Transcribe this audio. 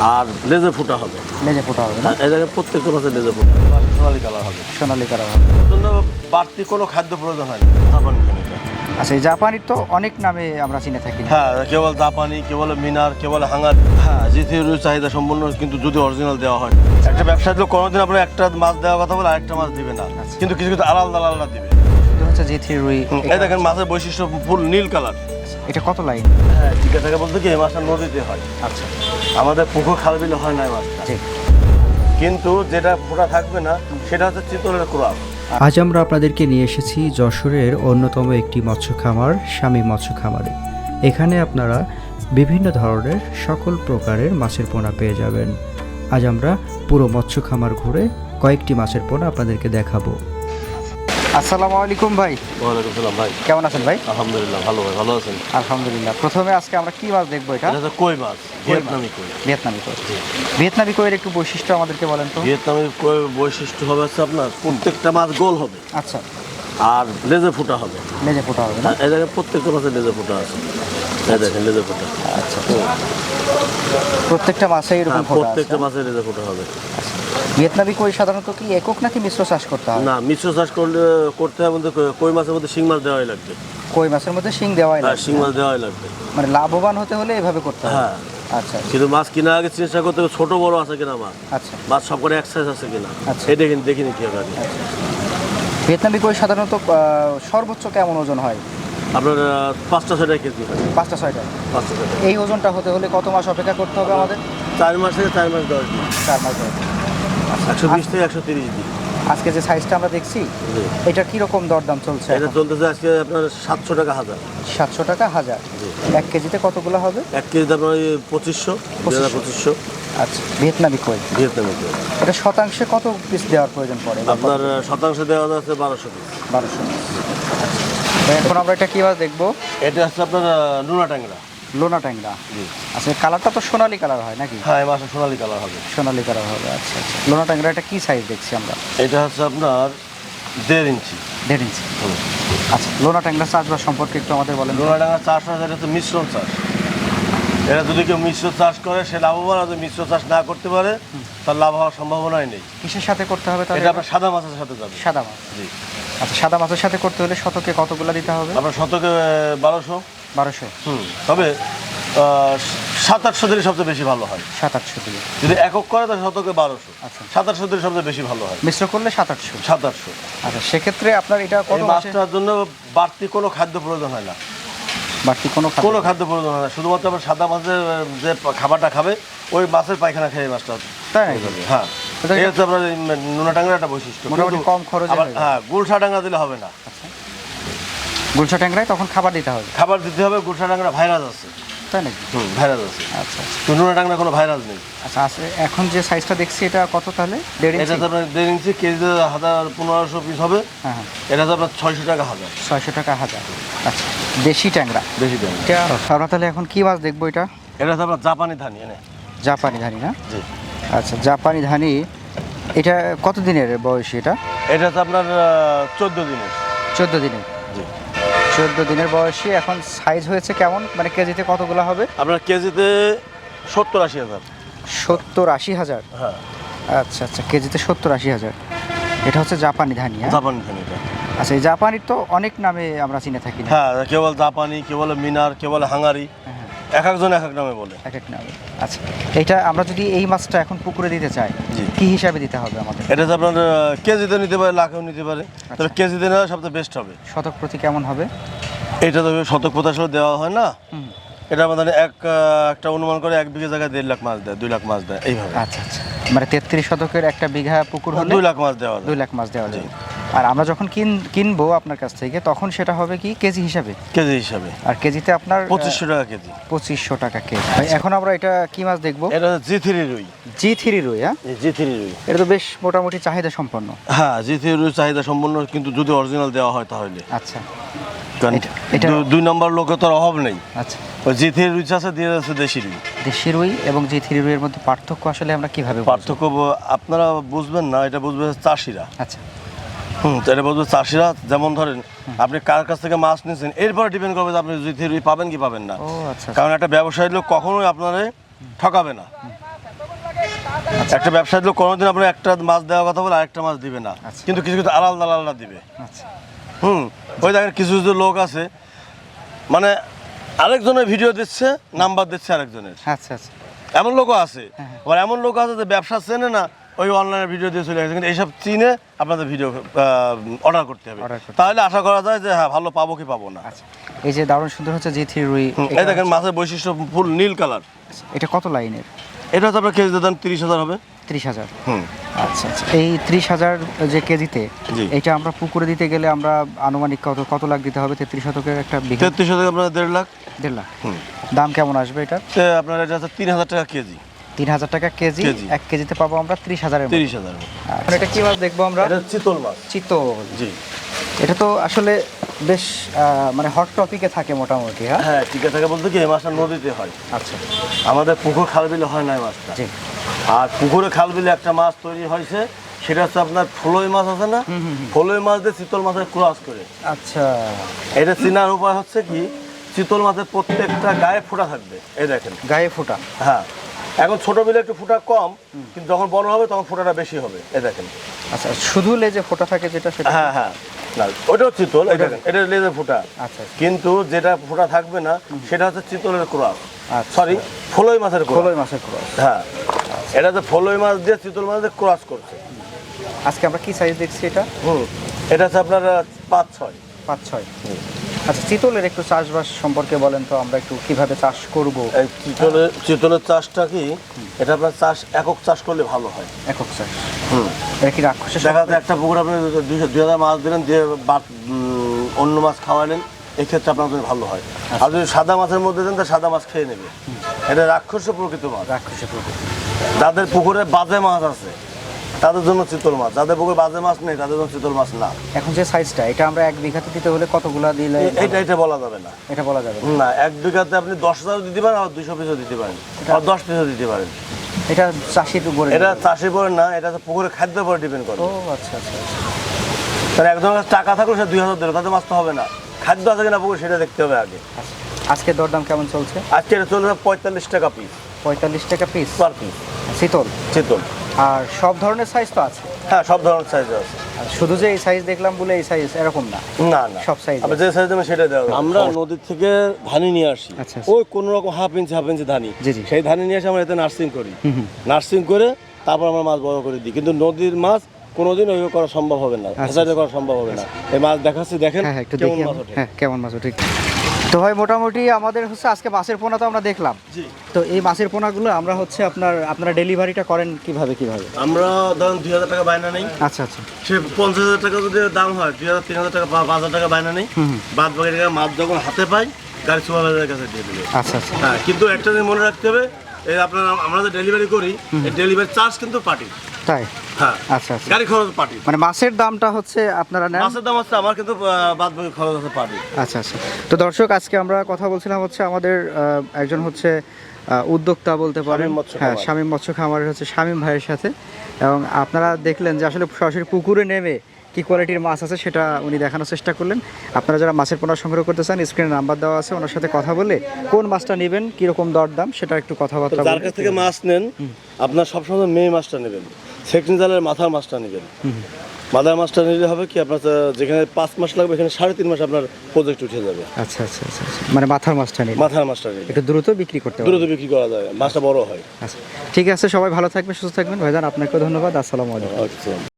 আর লেজে ফুটা হবে। লেজে ফোটা হবে না? এই জায়গায় প্রত্যেকটা মাছের লেজে ফুটা সোনালি কালার হবে। সোনালি কালার হবে। জন্য বাড়তি কোনো খাদ্য প্রয়োজন হয় জাপানি আচ্ছা এই জাপানির তো অনেক নামে আমরা চিনে থাকি। হ্যাঁ কেবল জাপানি কেবল মিনার কেবল হাঙ্গার। হ্যাঁ জিথির চাহিদা সম্পূর্ণ কিন্তু যদি অরিজিনাল দেওয়া হয়। একটা ব্যবসায়ী লোক কোনোদিন আপনার একটা মাছ দেওয়ার কথা বলে আরেকটা মাছ দিবে না। আচ্ছা। কিন্তু কিছু কিছু আলাদা আলাদা দিবে। হচ্ছে জি থ্রি রুই এই দেখেন মাছের বৈশিষ্ট্য ফুল নীল কালার। এটা কত লাইন? হ্যাঁ জিজ্ঞাসা থাকে বলতে কি এই মাছটা নদীতে হয়। আচ্ছা। আমাদের পুকুর খাল বিলে হয় না এই মাছটা কিন্তু যেটা ফোটা থাকবে না সেটা হচ্ছে চিতলের কোরাল আজ আমরা আপনাদেরকে নিয়ে এসেছি যশোরের অন্যতম একটি মৎস্য খামার স্বামী মৎস্য খামারে। এখানে আপনারা বিভিন্ন ধরনের সকল প্রকারের মাছের পোনা পেয়ে যাবেন। আজ আমরা পুরো মৎস্য খামার ঘুরে কয়েকটি মাছের পোনা আপনাদেরকে দেখাবো। আসসালামু আলাইকুম ভাই। ওয়ালাইকুম সালাম ভাই। কেমন আছেন ভাই? আলহামদুলিল্লাহ ভালো ভাই ভালো আছেন? আলহামদুলিল্লাহ। প্রথমে আজকে আমরা কি মাছ দেখব এটা? এটা কই মাছ? ভিয়েতনামি কই? ভিয়েতনামি কই। ভিয়েতনামি কইয়ের একটু বৈশিষ্ট্য আমাদেরকে বলেন তো। ভিয়েতনামি কই বৈশিষ্ট্য হবে হচ্ছে আপনার প্রত্যেকটা মাছ গোল হবে। আচ্ছা। আর লেজে ফুটা হবে। লেজে ফোটা হবে না? এই জায়গায় প্রত্যেকটা মাছের লেজে ফুটা আছে। এই দেখেন লেজে ফুটা। আচ্ছা। প্রত্যেকটা মাছে এরকম হ্যাঁ, প্রত্যেকটা মাছের লেজে ফুটা হবে। ভিয়েতনামি কই সাধারণত কি একক নাকি মিশ্র চাষ করতে হয়? না মিশ্র চাষ করলে করতে হবে বলতে কই মাছের মধ্যে শিং মাছ দেওয়াই লাগবে। কই মাছের মধ্যে শিং দেওয়াই হ্যাঁ লাগে শিং মাছ দেওয়াই লাগবে। মানে লাভবান হতে হলে এভাবে করতে হবে? হ্যাঁ। আচ্ছা। কিন্তু মাছ কেনার আগে চেষ্টা করতে হবে ছোট বড় আছে কিনা মাছ? আচ্ছা। মাছ সব করে এক সাইজ আছে কিনা? আচ্ছা। এই দেখেন দেখিনি কি হবে আগে। ভিয়েতনামি কই সাধারণত সর্বোচ্চ কেমন ওজন হয়? আপনার পাঁচটা ছয়টা কেজি হয়। পাঁচটা ছয়টা। পাঁচটা ছয়টা। এই ওজনটা হতে হলে কত মাস অপেক্ষা করতে হবে আমাদের? চার মাস থেকে চার মাস দশ দিন। চার মাস ধরে। একশো বিশ থেকে একশো তিরিশ দিন। আজকে যে সাইজটা আমরা দেখছি। এটা কীরকম দরদাম চলছে এটা চলতেছে আজকে আপনার সাতশো টাকা হাজার। সাতশো টাকা হাজার। এক কেজিতে কতগুলো হবে? এক কেজিতে আপনার পঁচিশশো পঁচিশশো। আচ্ছা ভিয়েতনামি কই? ভিয়েতনামি কই। এটা শতাংশে কত পিস দেওয়ার প্রয়োজন পড়ে? আপনার শতাংশ দেওয়া যাচ্ছে বারোশো পিস বারোশো। এখন আমরা এটা কী মাছ দেখব? এটা হচ্ছে আপনার নোনা ট্যাংরা। লোনা ট্যাংরা। জি। আচ্ছা কালারটা তো সোনালি কালার হয় নাকি? হ্যাঁ এই মাসে সোনালি কালার হবে। সোনালি কালার হবে আচ্ছা আচ্ছা। লোনা ট্যাংরা এটা কী সাইজ দেখছি আমরা? এটা হচ্ছে আপনার দেড় ইঞ্চি। দেড় ইঞ্চি। আচ্ছা লোনা ট্যাংরা চাষবাস সম্পর্কে একটু আমাদের বলেন। লোনা ট্যাংরা চাষ হয় এটা হচ্ছে মিশ্রণ চাষ। এটা যদি কেউ মিশ্র চাষ করে সে লাভবান আর মিশ্র চাষ না করতে পারে তার লাভ হওয়ার সম্ভাবনাই নেই। কিসের সাথে করতে হবে তাহলে? এটা আপনার সাদা মাছের সাথে যাবে। সাদা মাছ। জি। আচ্ছা সাদা মাছের সাথে করতে হলে শতকে কতগুলো দিতে হবে? আপনার শতকে বারোশো। বারোশো। হুম তবে সাত আটশো দিলে সবচেয়ে বেশি ভালো হয়। সাত আটশো দিলে। যদি একক করে তাহলে শতকে বারোশো। আচ্ছা। সাত আটশো দিলে সবচেয়ে বেশি ভালো হয়। মিশ্র করলে সাত আটশো। সাত আটশো। আচ্ছা সেক্ষেত্রে আপনার এটা কত মাছটার জন্য বাড়তি কোনো খাদ্য প্রয়োজন হয় না। বাড়তি কোনো খাদ্য- কোনো খাদ্য প্রয়োজন হয় না। শুধুমাত্র আপনার সাদা মাছের যে খাবারটা খাবে ওই মাছের পায়খানা খেয়ে মাছটা তাই? হয়ে এটা হচ্ছে আপনার নুনা টাঙ্গার একটা বৈশিষ্ট্য। কম খরচে হয়ে গুলশা ডাঙ্গা দিলে হবে না। গুলশা ট্যাংরায় তখন খাবার দিতে হবে। খাবার দিতে হবে গুলশা ডাঙ্গা ভাইরাস আছে। তাই নাকি? হুম ভাইরাস আছে। আচ্ছা আচ্ছা। তো নুনা টাঙ্গা কোনো ভাইরাস নেই। আচ্ছা আছে এখন যে সাইজটা দেখছি এটা কত তাহলে? দেড় এটা তো আপনার দেড় ইঞ্চি কেজিতে হাজার পনেরোশো পিস হবে। হ্যাঁ হ্যাঁ। এটা তো আপনার ছয়শো টাকা হাজার। ছয়শো টাকা হাজার। আচ্ছা দেশি ট্যাংরা। দেশি দাম এটা আমরা তাহলে এখন কি মাছ দেখব এটা? এটা তো আপনার জাপানি ধানি এনে। জাপানি ধানি না? জি। আচ্ছা জাপানি ধানি এটা কত দিনের বয়সী এটা? এটা তো আপনার চোদ্দ দিনের। চোদ্দ দিনের। চোদ্দ দিনের বয়সী এখন সাইজ হয়েছে কেমন? মানে কেজিতে কতগুলো হবে? আপনার কেজিতে সত্তর আশি হাজার। সত্তর আশি হাজার? হ্যাঁ। আচ্ছা আচ্ছা কেজিতে সত্তর আশি হাজার। এটা হচ্ছে জাপানি ধানি হ্যাঁ? জাপানি ধানি আচ্ছা এই জাপানির তো অনেক নামে আমরা চিনে থাকি হ্যাঁ কেবল জাপানি কেবল মিনার কেবল হাঙ্গারি। হ্যাঁ, এক একজন এক এক নামে বলে। এক এক নামে। আচ্ছা এটা আমরা যদি এই মাছটা এখন পুকুরে দিতে চাই জি। কি হিসাবে দিতে হবে আমাদের? এটা তো আপনার আহ, কেজিতে নিতে পারে লাখেও নিতে পারে। তবে কেজিতে নেওয়া সবচেয়ে বেস্ট হবে। শতক প্রতি কেমন হবে? এটা তো শতক পঁচাশ দেওয়া হয় না। হুম। এটা আমাদের এক আহ, একটা অনুমান করে এক বিঘা জায়গায় দেড় লাখ মাছ দেয় দুই লাখ মাছ দেয় এইভাবে। আচ্ছা আচ্ছা। মানে তেত্রিশ শতকের একটা বিঘা পুকুর হলে দুই লাখ মাছ দেওয়া যায়। দুই লাখ মাছ দেওয়া যায়। আর আমরা যখন কিন কিনবো আপনার কাছ থেকে তখন সেটা হবে কি কেজি হিসাবে। কেজি হিসাবে। আর কেজিতে আপনার পঁচিশশো টাকা কেজি। পঁচিশশো টাকা কেজি। ভাই, এখন আমরা এটা কি মাছ দেখব? এটা জি থ্রি রুই। জি থ্রি রুই হ্যাঁ? জি থ্রি রুই। এটা তো বেশ মোটামুটি চাহিদা সম্পন্ন। হ্যাঁ জি থ্রি রুই চাহিদা সম্পন্ন কিন্তু যদি অরিজিনাল দেওয়া হয় তাহলে। আচ্ছা। দুই নম্বর লোকের তো অভাব নেই। আচ্ছা। জি থ্রি রুই আছে দিয়ে যাচ্ছে দেশি রুই। দেশি রুই এবং জি থ্রি রুইয়ের মধ্যে পার্থক্য আসলে আমরা কীভাবে পার্থক্য আপনারা বুঝবেন না এটা বুঝবে চাষিরা। আচ্ছা। হুম। এটা বুঝবে চাষিরা যেমন ধরেন আপনি কার কাছ থেকে মাছ নিয়েছেন এরপরে ডিপেন্ড করবে যে আপনি থ্রি পাবেন কি পাবেন না। আচ্ছা। কারণ একটা ব্যবসায়ী লোক কখনোই আপনারে ঠকাবে না। একটা ব্যবসায়ী লোক কোনোদিন আপনার একটা মাছ দেওয়ার কথা বলে আরেকটা মাছ দিবে না। আচ্ছা। কিন্তু কিছু কিছু আলাদা আলাদা দিবে। আচ্ছা। হুম ওই দেখেন কিছু কিছু লোক আছে মানে আরেকজনের ভিডিও দিচ্ছে নাম্বার দিচ্ছে আরেকজনের। আচ্ছা আচ্ছা। এমন লোকও আছে। হ্যাঁ, হ্যাঁ। আবার এমন লোক আছে যে ব্যবসা চেনে না ওই অনলাইনে ভিডিও দিয়ে চলে গেছে। কিন্তু এইসব চিনে আপনাদের ভিডিও অর্ডার করতে হবে। তাহলে আশা করা যায় যে হ্যাঁ ভালো পাবো কি পাবো না। আচ্ছা এই যে দারুণ সুন্দর হচ্ছে জি থ্রি রুই এই দেখেন মাছের বৈশিষ্ট্য ফুল নীল কালার। এটা কত লাইনের? এটা হচ্ছে আপনার কেজি দাম তিরিশ হাজার হবে। ত্রিশ হাজার। হুম। আচ্ছা আচ্ছা এই ত্রিশ হাজার যে কেজিতে এটা আমরা পুকুরে দিতে গেলে আমরা আনুমানিক কত কত লাখ দিতে হবে? তেত্রিশ শতকের একটা তেত্রিশ হাজার আপনার দেড় লাখ। দেড় লাখ। দাম কেমন আসবে এটা আপনার এটা হচ্ছে তিন হাজার টাকা কেজি। তিন হাজার টাকা কেজি। এক কেজিতে পাবো আমরা ত্রিশ হাজারের। তিরিশ হাজার এটা কি মাছ দেখব আমরা? চিতল মাছ। চিতল। জি। এটা তো আসলে বেশ মানে হট টপিকে থাকে মোটামুটি হ্যাঁ? হ্যাঁ ঠিক আছে বলতে কি এই মাছটা নদীতে হয়। আচ্ছা। আমাদের পুকুর খাল বিলে হয় না এই মাছটা। জি। আর পুকুরে খাল বিলে একটা মাছ তৈরি হয়েছে সেটা হচ্ছে আপনার ফলই মাছ আছে না? ফলই মাছ দিয়ে চিতল মাছের ক্রস করে। আচ্ছা। এটা চেনার উপায় হচ্ছে কি চিতল মাছের প্রত্যেকটা গায়ে ফোঁটা থাকবে এই দেখেন। গায়ে ফোটা? হ্যাঁ। এখন ছোট বিলে একটু ফোঁটা কম কিন্তু যখন বড় হবে তখন ফোঁটাটা বেশি হবে। এই দেখেন। আচ্ছা শুধু লেজে ফোটা থাকে যেটা সেটা? হ্যাঁ হ্যাঁ। না ওটাও চিতল এই দেখেন এটা লেজের ফোঁটা। আচ্ছা কিন্তু যেটা ফোঁটা থাকবে না সেটা হচ্ছে চিতলের ক্রস। আচ্ছা। সরি ফলই মাছের খোলই মাছের ক্রস। হ্যাঁ। এটা হচ্ছে ফলই মাছ দিয়ে চিতল মাছ দিয়ে ক্রস করছে। আজকে আমরা কি সাইজ দেখছি এটা? হুম এটা হচ্ছে আপনার পাঁচ ছয়। পাঁচ ছয়। আচ্ছা চিতলের একটু চাষবাস সম্পর্কে বলেন তো আমরা একটু কীভাবে চাষ করব? চিতলের চিতলের চাষটা কি এটা আপনার চাষ একক চাষ করলে ভালো হয়। একক চাষ। হুম। এটা কি রাক্ষসের দেখা যাচ্ছে একটা পুকুর আপনি দুইশো দুই হাজার মাছ দিলেন দিয়ে অন্য মাছ খাওয়ালেন এক্ষেত্রে আপনার জন্য ভালো হয়। আর যদি সাদা মাছের মধ্যে দেন তা সাদা মাছ খেয়ে নেবে। এটা রাক্ষস প্রকৃত মাছ। রাক্ষসের প্রকৃতি। যাদের পুকুরে বাজে মাছ আছে তাদের জন্য চিতল মাছ। যাদের পুকুরে বাজে মাছ নেই তাদের জন্য চিতল মাছ না। এখন যে সাইজটা এটা আমরা এক বিঘাতে দিতে হলে কতগুলা দিলে এ- এইটা এটা বলা যাবে না। এটা বলা যাবে না। না এক বিঘাতে আপনি দশ হাজার দিতে পারেন আর দুইশো পিসও দিতে পারেন। আর দশ পিসও দিতে পারেন। এটা চাষির উপরে এটা চাষের পরে না এটা হচ্ছে পুকুরে খাদ্যের উপরে ডিপেন্ড করে। ও আচ্ছা আচ্ছা আচ্ছা। তাহলে একজনের কাছে টাকা থাকলে সে দুই হাজার দিল তাতে মাছ তো হবে না। খাদ্য আছে কিনা পুকুরে সেটা দেখতে হবে আগে। আচ্ছা আজকে দরদাম কেমন চলছে? আজকে এটা চলে যাবে পঁয়তাল্লিশ টাকা পিস পঁয়তাল্লিশ টাকা পিস পার পিস শীতল? চিতল আর সব ধরনের সাইজ তো আছে? হ্যাঁ সব ধরনের সাইজ আছে। শুধু যে এই সাইজ দেখলাম বলে এই সাইজ এরকম না? না না। সব size আপনি যে সাইজ দেবেন সেটা যাবে। আমরা নদীর থেকে ধানি নিয়ে আসি। আচ্ছা, আচ্ছা। ওই কোনো রকম হাফ ইঞ্চি হাফ ইঞ্চি ধানি জি, জি। সেই ধানি নিয়ে এসে আমরা এতে নার্সিং করি। নার্সিং করে তারপর আমরা মাছ বড় করে দিই। কিন্তু নদীর মাছ কোনোদিন ওইভাবে করা সম্ভব হবে না। ফেসারিতে করা সম্ভব হবে না। এই মাছ দেখাচ্ছি দেখেন আচ্ছা। হ্যাঁ হ্যাঁ একটু কেমন মাছ ওঠে। হ্যাঁ কেমন মাছ ওঠে? তো ভাই মোটামুটি আমাদের হচ্ছে আজকে মাছের পোনা তো আমরা দেখলাম। তো এই মাছের পোনাগুলো আমরা হচ্ছে আপনার আপনারা ডেলিভারিটা করেন কীভাবে কীভাবে? আমরা ধরুন দুই হাজার টাকা বায়না নেই। আচ্ছা আচ্ছা। সে পঞ্চাশ হাজার টাকা যদি দাম হয় দুই হাজার তিন হাজার টাকা বা পাঁচ হাজার টাকা বায়না নেই। বাদ বাকি টাকা মাছ যখন হাতে পাই গাড়ি সুপারভাইজারের কাছে দিয়ে দেবে। আচ্ছা আচ্ছা। হ্যাঁ কিন্তু একটা জিনিস মনে রাখতে হবে এই আপনার আমরা যে ডেলিভারি করি এই ডেলিভারি চার্জ কিন্তু পার্টি তাই? হ্যাঁ। আচ্ছা আচ্ছা। গাড়ি খরচ পার্টি। মানে মাছের দামটা হচ্ছে আপনারা নেন? মাছের দাম হচ্ছে আমার কিন্তু বাদ বাকি খরচ আছে পার্টি। আচ্ছা আচ্ছা। তো দর্শক আজকে আমরা কথা বলছিলাম হচ্ছে আমাদের একজন হচ্ছে উদ্যোক্তা বলতে পারেন। হ্যাঁ শামীম মৎস্য খামারের হচ্ছে শামীম ভাইয়ের সাথে। এবং আপনারা দেখলেন যে আসলে সরাসরি পুকুরে নেমে কি কোয়ালিটির মাছ আছে সেটা উনি দেখানোর চেষ্টা করলেন। আপনারা যারা মাছের পোনা সংগ্রহ করতে চান স্ক্রিনে নাম্বার দেওয়া আছে ওনার সাথে কথা বলে কোন মাছটা নেবেন কীরকম দরদাম সেটা একটু কথাবার্তা যার কাছ থেকে মাছ নেন আপনার সবসময় মেয়ে মাছটা নেবেন। সেকনি জালের মাথার মাছটা নেবেন। মাথার মাছটা নিলে হবে কি আপনার যেখানে পাঁচ মাস লাগবে এখানে সাড়ে তিন মাস আপনার প্রজেক্ট উঠে যাবে। আচ্ছা আচ্ছা আচ্ছা আচ্ছা। মানে মাথার মাছটা নেই মাথার মাছটা নিলে। একটু দ্রুত বিক্রি করতে দ্রুত বিক্রি করা যাবে মাছটা বড় হয়। আচ্ছা ঠিক আছে সবাই ভালো থাকবেন সুস্থ থাকবেন। ভাইজান আপনাকেও ধন্যবাদ আসসালামু আলাইকুম। আচ্ছা।